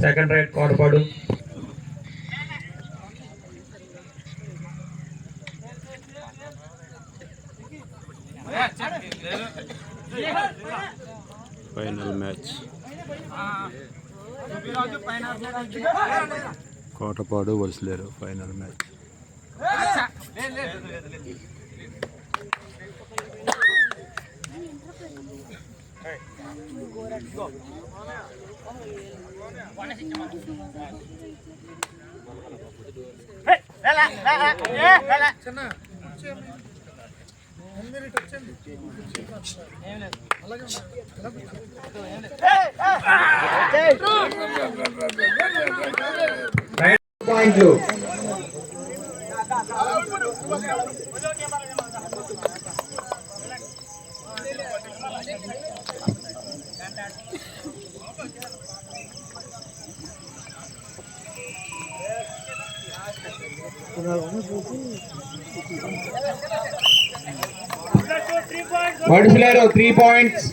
Second right Kotapadu final match Kotapadu Valasaleru final match. పాయింట్లు. Odisileru three points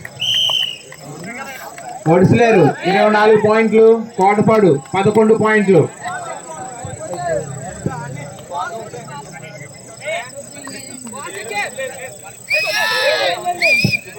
ఒడిసిలేరు ఇరవై నాలుగు పాయింట్లు. కోటపాడు పదకొండు పాయింట్లు.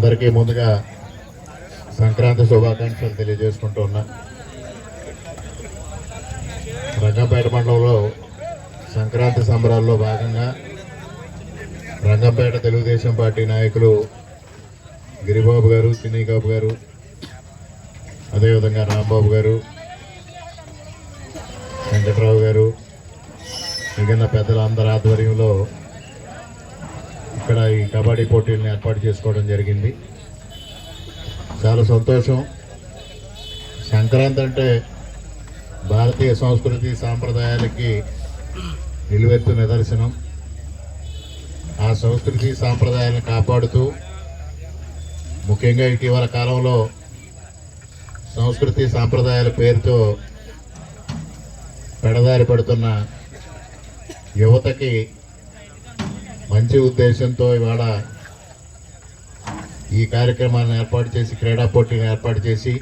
అందరికీ ముందుగా సంక్రాంతి శుభాకాంక్షలు తెలియజేసుకుంటూ ఉన్నా. రంగంపేట మండలంలో సంక్రాంతి సంబరాల్లో భాగంగా రంగంపేట తెలుగుదేశం పార్టీ నాయకులు గిరిబాబు గారు చిన్నీబాబు గారు అదేవిధంగా రాంబాబు గారు వెంకట్రావు గారు మిగిలిన పెద్దలందరి ఆధ్వర్యంలో ఇక్కడ ఈ కబడ్డీ పోటీలను ఏర్పాటు చేసుకోవడం జరిగింది. చాలా సంతోషం. సంక్రాంతి అంటే భారతీయ సంస్కృతి సాంప్రదాయాలకి నిలువెత్తు నిదర్శనం. ఆ సంస్కృతి సాంప్రదాయాలను కాపాడుతూ ముఖ్యంగా ఇటీవల కాలంలో సంస్కృతి సాంప్రదాయాల పేరుతో పెడదారి పడుతున్న యువతకి మంచి ఉద్దేశంతో ఇవాళ ఈ కార్యక్రమాన్ని ఏర్పాటు చేసి క్రీడా పోటీని ఏర్పాటు చేసి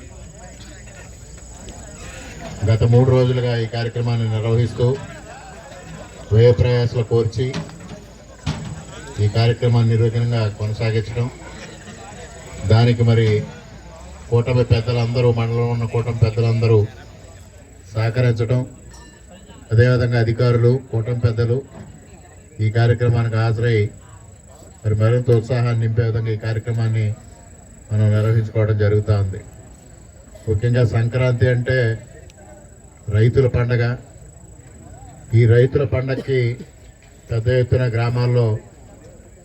గత మూడు రోజులుగా ఈ కార్యక్రమాన్ని నిర్వహిస్తూ వ్యయ ప్రయాసాలు కోర్చి ఈ కార్యక్రమాన్ని నిర్విఘ్నంగా కొనసాగించడం. దానికి మరి కూటమి పెద్దలందరూ మండలంలో ఉన్న కూటమి పెద్దలందరూ సహకరించడం. అదేవిధంగా అధికారులు కూటమి పెద్దలు ఈ కార్యక్రమానికి హాజరై మరి మరింత ఉత్సాహాన్ని నింపే విధంగా ఈ కార్యక్రమాన్ని మనం నిర్వహించుకోవడం జరుగుతూ ఉంది. ముఖ్యంగా సంక్రాంతి అంటే రైతుల పండగ. ఈ రైతుల పండగకి పెద్ద ఎత్తున గ్రామాల్లో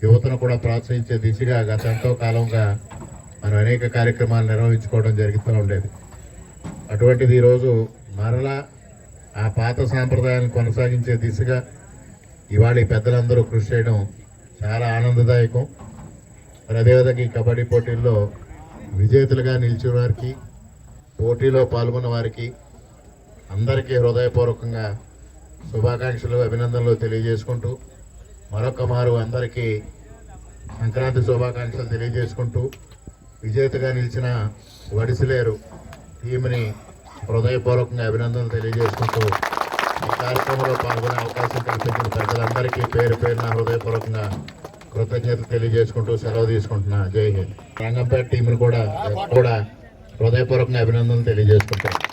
యువతను కూడా ప్రోత్సహించే దిశగా గత ఎంతో కాలంగా మనం అనేక కార్యక్రమాలు నిర్వహించుకోవడం జరుగుతూ ఉండేది. అటువంటిది ఈరోజు మరలా ఆ పాత సాంప్రదాయాన్ని కొనసాగించే దిశగా ఇవాళ పెద్దలందరూ కృషి చేయడం చాలా ఆనందదాయకం. మరి అదేవిధంగా ఈ కబడ్డీ పోటీల్లో విజేతలుగా నిలిచిన వారికి పోటీలో పాల్గొన్న వారికి అందరికీ హృదయపూర్వకంగా శుభాకాంక్షలు అభినందనలు తెలియజేసుకుంటూ మరొక మారు అందరికీ సంక్రాంతి శుభాకాంక్షలు తెలియజేసుకుంటూ విజేతగా నిలిచిన వడిసిలేరు టీంని హృదయపూర్వకంగా అభినందనలు తెలియజేసుకుంటూ కార్యక్రమంలో పాల్గొనే అవకాశం కల్పించిన ప్రజలందరికీ పేరు పేరున హృదయపూర్వకంగా కృతజ్ఞత తెలియజేసుకుంటూ సెలవు తీసుకుంటున్నా. జై హింద్. రంగంపేట టీంను కూడా కూడా హృదయపూర్వకంగా అభినందనలు తెలియజేసుకుంటాను